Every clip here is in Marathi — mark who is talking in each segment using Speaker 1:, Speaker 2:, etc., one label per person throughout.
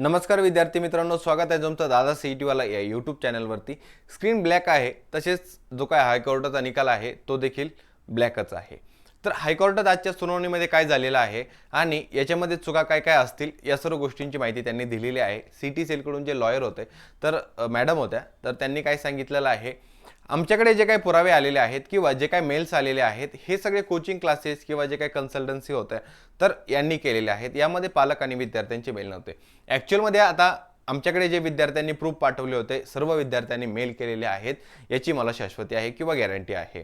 Speaker 1: नमस्कार विद्यार्थी मित्रांनो स्वागत आहे तुमचं दादा सी टी वाला या यूट्यूब चॅनलवरती स्क्रीन ब्लॅक आहे तसेच जो काय हायकोर्टाचा निकाल आहे तो देखील ब्लॅकच आहे. तर हायकोर्टात आजच्या सुनावणीमध्ये काय झालेलं आहे आणि याच्यामध्ये चुका काय काय असतील या सर्व गोष्टींची माहिती त्यांनी दिलेली आहे. सी टी सेलकडून जे लॉयर होते तर मॅडम होत्या. तर त्यांनी काय सांगितलेलं आहे आमच्याकडे जे काही पुरावे आलेले आहेत किंवा जे काही मेल्स आलेले आहेत हे सगळे कोचिंग क्लासेस किंवा जे काही कन्सल्टन्सी होत्या तर यांनी केलेले आहेत. यामध्ये पालक आणि विद्यार्थ्यांचे मेल नव्हते. ॲक्च्युअलमध्ये आता आमच्याकडे जे विद्यार्थ्यांनी प्रूफ पाठवले होते सर्व विद्यार्थ्यांनी मेल केलेले आहेत याची मला शाश्वती आहे किंवा गॅरंटी आहे.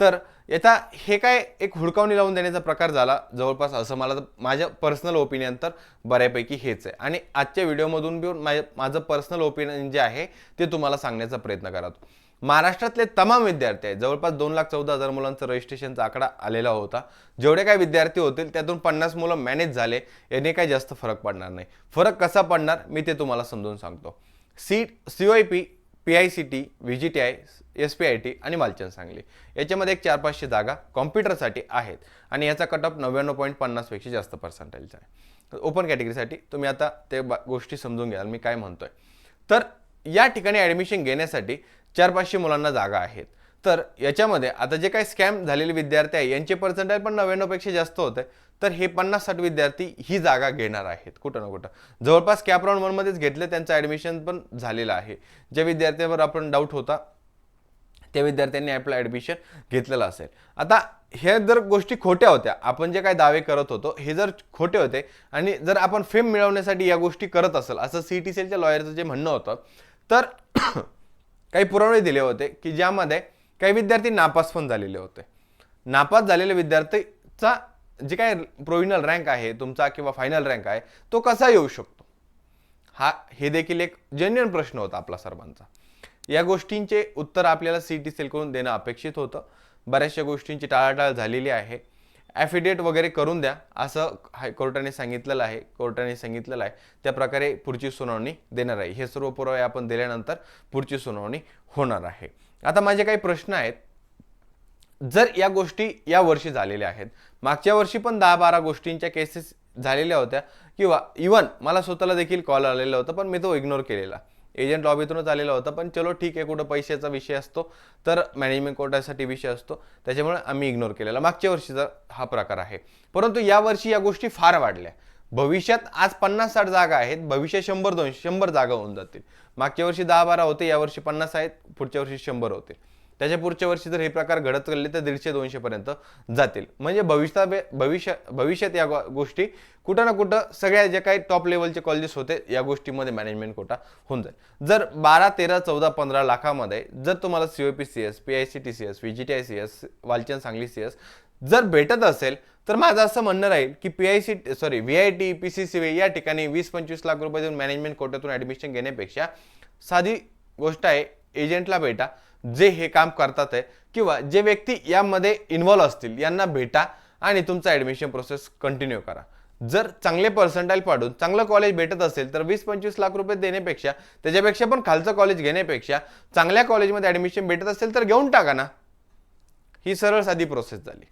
Speaker 1: तर याचा हे काय एक हुडकावणी लावून देण्याचा प्रकार झाला. जवळपास असं मला माझ्या पर्सनल ओपिनियन तर बऱ्यापैकी हेच आहे. आणि आजच्या व्हिडिओमधून बी माझ्या माझं पर्सनल ओपिनियन जे आहे ते तुम्हाला सांगण्याचा प्रयत्न करतो महाराष्ट्रातले तमाम विद्यार्थी आहेत. जवळपास दोन लाख चौदा हजार मुलांचं रजिस्ट्रेशनचा आकडा आलेला होता. जेवढे काय विद्यार्थी होतील त्यातून पन्नास मुलं मॅनेज झाले. याने काय जास्त फरक पडणार नाही. फरक कसा पडणार मी ते तुम्हाला समजून सांगतो. C C O P P I C T V G T I S P I T आणि मालचंद सांगली. याच्यामध्ये एक चार पाचशे जागा कॉम्प्युटरसाठी आहेत आणि याचा कट ऑफ नव्याण्णव पॉईंट पन्नासपेक्षा जास्त पर्सेंटेजचा आहे. ओपन कॅटेगरीसाठी तुम्ही आता ते गोष्टी समजून घ्याल मी काय म्हणतोय. तर या ठिकाणी ॲडमिशन घेण्यासाठी चार पाचशे मुलांना जागा आहेत. तर याच्यामध्ये आता जे काही स्कॅम झालेले विद्यार्थी आहे यांचे पर्सेंटेज पण नव्याण्णवपेक्षा जास्त होते. तर हे पन्नास साठ विद्यार्थी ही जागा घेणार आहेत कुठं ना कुठं. जवळपास कॅप राऊंड वनमध्येच घेतले त्यांचं ॲडमिशन पण झालेलं आहे. ज्या विद्यार्थ्यांवर आपण डाऊट होता त्या विद्यार्थ्यांनी आपलं ॲडमिशन घेतलेलं असेल. आता हे जर गोष्टी खोट्या होत्या आपण जे काय दावे करत होतो हे जर खोटे होते आणि जर आपण फेम मिळवण्यासाठी या गोष्टी करत असेल असं सी टी सेलच्या लॉयरचं जे म्हणणं होतं तर काही पुरावे दिले होते की ज्यामध्ये काही विद्यार्थी नापास पण झालेले होते. नापास झालेल्या विद्यार्थीचा जे काय प्रोविनल रँक आहे तुमचा किंवा फायनल रँक आहे तो कसा येऊ शकतो? हा हे देखील एक जेन्युअन प्रश्न होता आपला सर्वांचा. या गोष्टींचे उत्तर आपल्याला सी टी सेलकडून देणं अपेक्षित होतं. बऱ्याचशा गोष्टींची टाळाटाळ झालेली आहे. ॲफिडेट वगैरे करून द्या. असं हायकोर्टाने सांगितलेलं आहे कोर्टाने सांगितलेलं आहे. त्या प्रकारे पुढची सुनावणी देणार आहे. हे सर्व पुरावे आपण दिल्यानंतर पुढची सुनावणी होणार आहे. आता माझे काही प्रश्न आहेत. जर या गोष्टी या वर्षी झालेल्या आहेत मागच्या वर्षी पण दहा बारा गोष्टींच्या केसेस झालेल्या होत्या. किंवा इवन मला स्वतःला देखील कॉल आलेला होता पण मी तो इग्नोर केलेला. एजंट लॉबीतूनच आलेला होता पण चलो ठीक आहे कुठं पैशाचा विषय असतो तर मॅनेजमेंट कोर्टासाठी विषय असतो. त्याच्यामुळे आम्ही इग्नोर केलेला. मागच्या वर्षीचा हा प्रकार आहे. परंतु यावर्षी या गोष्टी फार वाढल्या. भविष्यात आज पन्नास साठ जागा आहेत भविष्यात शंभर दोनशे शंभर जागा होऊन जातील. मागच्या वर्षी दहा बारा होते यावर्षी पन्नास आहेत पुढच्या वर्षी शंभर होतील त्याच्या पुढच्या वर्षी जर हे प्रकार घडत चालले तर दीडशे दोनशे पर्यंत जातील. म्हणजे भविष्या भविष्य भविष्यात या गोष्टी कुठं ना कुठं सगळ्या जे काही टॉप लेवलचे कॉलेजेस होते या गोष्टीमध्ये मॅनेजमेंट कोटा होऊन जाईल. जर बारा तेरा चौदा पंधरा लाखामध्ये जर तुम्हाला C O P C S P I C T C S V G T I C S Walchand Sangli C S जर भेटत असेल तर माझं असं म्हणणं राहील की P I C sorry V I T P C C V या ठिकाणी वीस पंचवीस लाख रुपये देऊन मॅनेजमेंट कोट्यातून ॲडमिशन घेण्यापेक्षा साधी गोष्ट आहे एजंटला भेटा. जे हे काम करतात आहे किंवा जे व्यक्ती यामध्ये इन्व्हॉल्व असतील यांना भेटा आणि तुमचा ॲडमिशन प्रोसेस कंटिन्यू करा. जर चांगले पर्सेंटाईल पाडून चांगलं कॉलेज भेटत असेल तर वीस पंचवीस लाख रुपये देण्यापेक्षा त्याच्यापेक्षा पण खालचं कॉलेज घेण्यापेक्षा चांगल्या कॉलेजमध्ये ॲडमिशन भेटत असेल तर घेऊन टाका ना. ही सरळ साधी प्रोसेस झाली.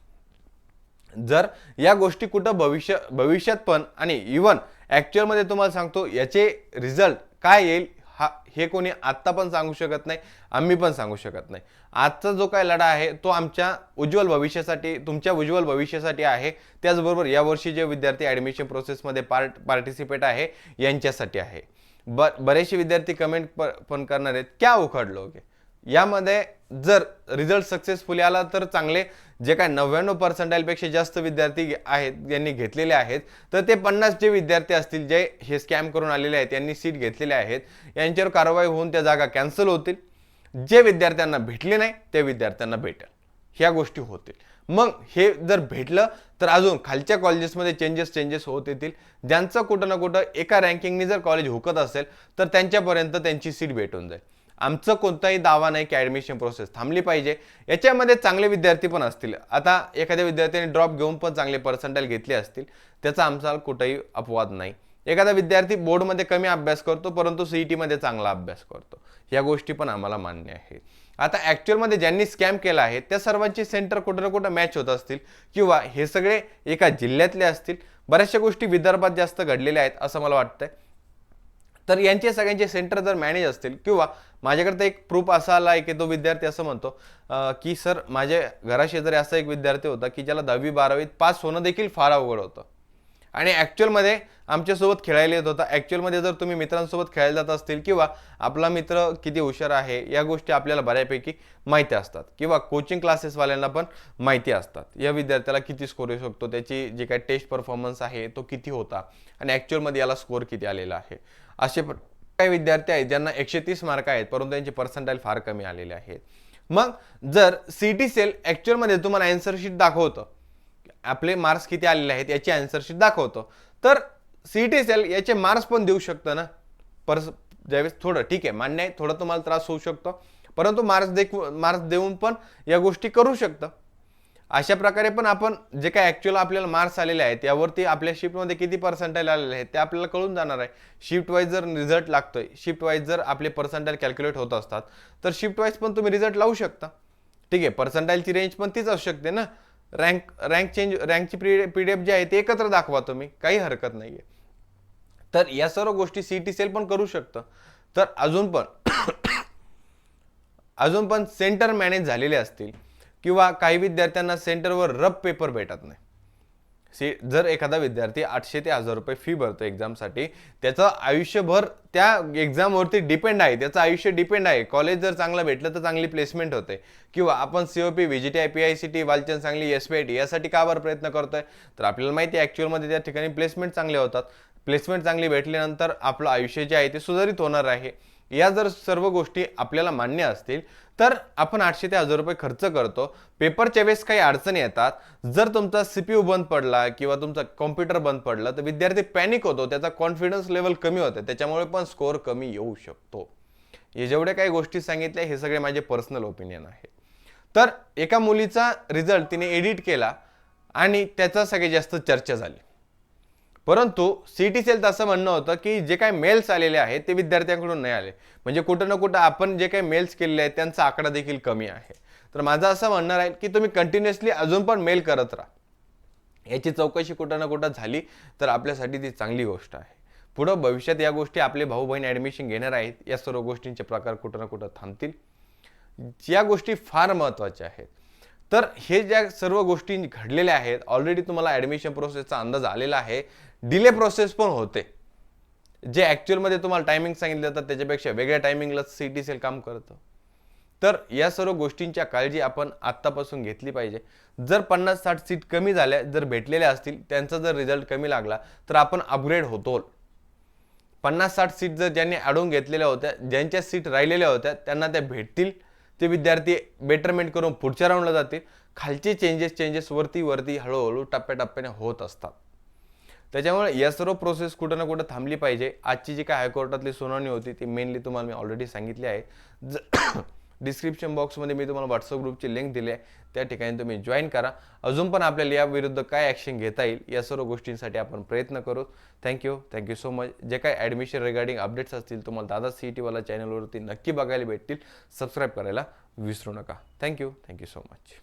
Speaker 1: जर या गोष्टी कुठं भविष्य भविष्यात पण आणि इवन ॲक्च्युअलमध्ये तुम्हाला सांगतो याचे रिझल्ट काय येईल हा हे कोणी आत्ता पण सांगू शकत नाही आम्ही पण सांगू शकत नाही. आजचा जो काय लढा आहे तो आमच्या उज्ज्वल भविष्यासाठी तुमच्या उज्ज्वल भविष्यासाठी आहे. त्याचबरोबर यावर्षी जे विद्यार्थी ॲडमिशन प्रोसेसमध्ये पार्ट पार्टिसिपेट आहे यांच्यासाठी आहे. ब बरेचसे विद्यार्थी कमेंट प पण करणार आहेत क्या उखडलो की यामध्ये जर रिझल्ट सक्सेसफुली आला तर चांगले जे काय नव्याण्णव पर्सेंटाईलपेक्षा जास्त विद्यार्थी आहेत यांनी घेतलेले आहेत तर ते पन्नास जे विद्यार्थी असतील जे हे स्कॅम करून आलेले आहेत यांनी सीट घेतलेले आहेत यांच्यावर कारवाई होऊन त्या जागा कॅन्सल होतील. जे विद्यार्थ्यांना भेटले नाही त्या विद्यार्थ्यांना भेटेल. ह्या गोष्टी होतील. मग हे जर भेटलं तर अजून खालच्या कॉलेजेसमध्ये चेंजेस चेंजेस होत येतील. ज्यांचं कुठं ना कुठं एका रँकिंगनी जर कॉलेज हुकत असेल तर त्यांच्यापर्यंत त्यांची सीट भेटून जाईल. आमचं कोणताही दावा नाही की ॲडमिशन प्रोसेस थांबली पाहिजे. याच्यामध्ये चांगले विद्यार्थी पण असतील. आता एखाद्या विद्यार्थ्याने ड्रॉप घेऊन पण चांगले पर्सेंटेज घेतले असतील. त्याचा आमचा कुठंही अपवाद नाही. एखादा विद्यार्थी बोर्डमध्ये कमी अभ्यास करतो परंतु सी ई टीमध्ये चांगला अभ्यास करतो. या गोष्टी पण आम्हाला मान्य आहे आता ॲक्च्युअलमध्ये ज्यांनी स्कॅम केला आहे त्या सर्वांची सेंटर कुठं ना कुठं मॅच होत असतील किंवा हे सगळे एका जिल्ह्यातले असतील. बऱ्याचशा गोष्टी विदर्भात जास्त घडलेल्या आहेत असं मला वाटतंय. तर यांचे सगळ्यांचे सेंटर जर मॅनेज असतील किंवा माझ्याकडे तर एक प्रूफ असा आला आहे की तो विद्यार्थी असं म्हणतो की सर माझ्या घराशेजारी असा एक विद्यार्थी होता की ज्याला दहावी बारावीत पास होणं देखील फार अवघड होतं. आणि ॲक्च्युअलमध्ये आमच्यासोबत खेळायला येत होता. ॲक्च्युअलमध्ये जर तुम्ही मित्रांसोबत खेळायला जात असतील किंवा आपला मित्र किती हुशार आहे या गोष्टी आपल्याला बऱ्यापैकी माहिती असतात. किंवा कोचिंग क्लासेसवाल्यांना पण माहिती असतात. या विद्यार्थ्याला किती स्कोर येऊ शकतो त्याची जी काय टेस्ट परफॉर्मन्स आहे तो किती होता. आणि ॲक्च्युअलमध्ये याला स्कोर किती आलेला आहे. असे काही विद्यार्थी आहेत ज्यांना एकशे तीस मार्क आहेत परंतु त्यांचे पर्सेंटाईल फार कमी आलेले आहेत मग जर सी टी सेल ॲक्च्युअलमध्ये तुम्हाला अँसर शीट दाखवतं आपले मार्क्स किती आलेले आहेत याची आन्सर शीट तर सी टी सेल याचे मार्क्स पण देऊ शकतं ना. परस ज्यावेळेस थोडं ठीक आहे मान्य आहे थोडं तुम्हाला त्रास होऊ शकतो परंतु मार्क्स देखू मार्क्स देऊन पण या गोष्टी करू शकतं. अशा प्रकारे पण आपण जे काय ॲक्च्युअल आपल्याला मार्क्स आलेले आहेत यावरती आपल्या शिफ्टमध्ये किती पर्सेंटाईल आलेले आहेत ते आपल्याला कळून जाणार आहे. शिफ्ट वाईज जर रिझल्ट लागतोय शिफ्ट वाईज जर आपले पर्सेंटाईल कॅल्क्युलेट होत असतात तर शिफ्ट वाईज पण तुम्ही रिझल्ट लावू शकता. ठीक आहे पर्सेंटाईलची रेंज पण तीच असू शकते ना. रँक रँक चेंज रँकची पी पी डी एफ जी आहे ते एकत्र दाखवा तुम्ही काही हरकत नाही आहे तर या सर्व गोष्टी सी टी सेल पण करू शकतं. तर अजून पण अजून पण सेंटर मॅनेज झालेले असतील. किंवा काही विद्यार्थ्यांना सेंटरवर रब पेपर भेटत नाही. सी जर एखादा विद्यार्थी आठशे ते हजार रुपये फी भरतो एक्झामसाठी त्याचं आयुष्यभर त्या एक्झामवरती डिपेंड आहे. त्याचं आयुष्य डिपेंड आहे. कॉलेज जर चांगलं भेटलं तर चांगली प्लेसमेंट होते. किंवा आपण C O P V G T I P I C T Walchand Sangli S P I T यासाठी का बरं प्रयत्न करतोय? तर आपल्याला माहिती आहे ॲक्च्युअलमध्ये त्या ठिकाणी प्लेसमेंट चांगले होतात. प्लेसमेंट चांगली भेटल्यानंतर आपलं आयुष्य जे आहे ते सुधारित होणार आहे. या जर सर्व गोष्टी आपल्याला मान्य असतील तर आपण आठशे ते हजार रुपये खर्च करतो. पेपरच्या वेळेस काही अडचणी येतात. जर तुमचा सीपीयू बंद पडला किंवा तुमचा कॉम्प्युटर बंद पडला तर विद्यार्थी पॅनिक होतो. त्याचा कॉन्फिडन्स लेवल कमी होते. त्याच्यामुळे पण स्कोअर कमी येऊ शकतो. हे जेवढ्या काही गोष्टी सांगितल्या हे सगळे माझे पर्सनल ओपिनियन आहे. तर एका मुलीचा रिझल्ट तिने एडिट केला आणि त्याचा सगळ्यात जास्त चर्चा झाली. परंतु सी टी सेलचं असं म्हणणं होतं की जे काही मेल्स आलेले आहेत ते विद्यार्थ्यांकडून नाही आले. म्हणजे कुठं ना कुठं आपण जे काही मेल्स केलेले आहेत त्यांचा आकडा देखील कमी आहे. तर माझं असं म्हणणं आहे की तुम्ही कंटिन्युअसली अजून पण मेल करत राहा. याची चौकशी कुठं ना कुठं झाली तर आपल्यासाठी ती चांगली गोष्ट आहे. पुढं भविष्यात या गोष्टी आपले भाऊ बहीण ॲडमिशन घेणार आहेत या सर्व गोष्टींचे प्रकार कुठं ना कुठं थांबतील. या गोष्टी फार महत्त्वाच्या आहेत. तर हे ज्या सर्व गोष्टी घडलेल्या आहेत ऑलरेडी तुम्हाला ॲडमिशन प्रोसेसचा अंदाज आलेला आहे डिले प्रोसेस पण होते. जे ॲक्च्युअलमध्ये तुम्हाला टायमिंग सांगितलं जातं त्याच्यापेक्षा वेगळ्या टायमिंगला सी टी सेल काम करतं. तर या सर्व गोष्टींच्या काळजी आपण आत्तापासून घेतली पाहिजे. जर पन्नास साठ सीट कमी झाल्या जर भेटलेल्या असतील त्यांचा जर रिझल्ट कमी लागला तर आपण अपग्रेड होतो पन्नास साठ सीट जर ज्यांनी अडवून घेतलेल्या होत्या ज्यांच्या सीट राहिलेल्या होत्या त्यांना त्या भेटतील. ते विद्यार्थी बेटरमेंट करून पुढच्या राऊंडला जातील. खालचे चेंजेस चेंजेस वरती वरती हळूहळू टप्प्याटप्प्याने होत असतात. त्याच्यामुळे या सर्व प्रोसेस कुठं ना कुठं थांबली पाहिजे. आजची जी काय हायकोर्टातली सुनावणी होती ती मेनली तुम्हाला मी ऑलरेडी सांगितली आहे. ज डिस्क्रिप्शन बॉक्समध्ये मी तुम्हाला व्हॉट्सअप ग्रुपची लिंक दिली आहे. त्या ठिकाणी तुम्ही जॉईन करा. अजून पण आपल्याला याविरुद्ध काय ॲक्शन घेता येईल या सर्व गोष्टींसाठी आपण प्रयत्न करू. थँक्यू थँक्यू सो मच जे काय ॲडमिशन रिगार्डिंग अपडेट्स असतील तुम्हाला दादा सी ई टीवाला चॅनलवरती नक्की बघायला भेटतील. सबस्क्राईब करायला विसरू नका. Thank you thank you so much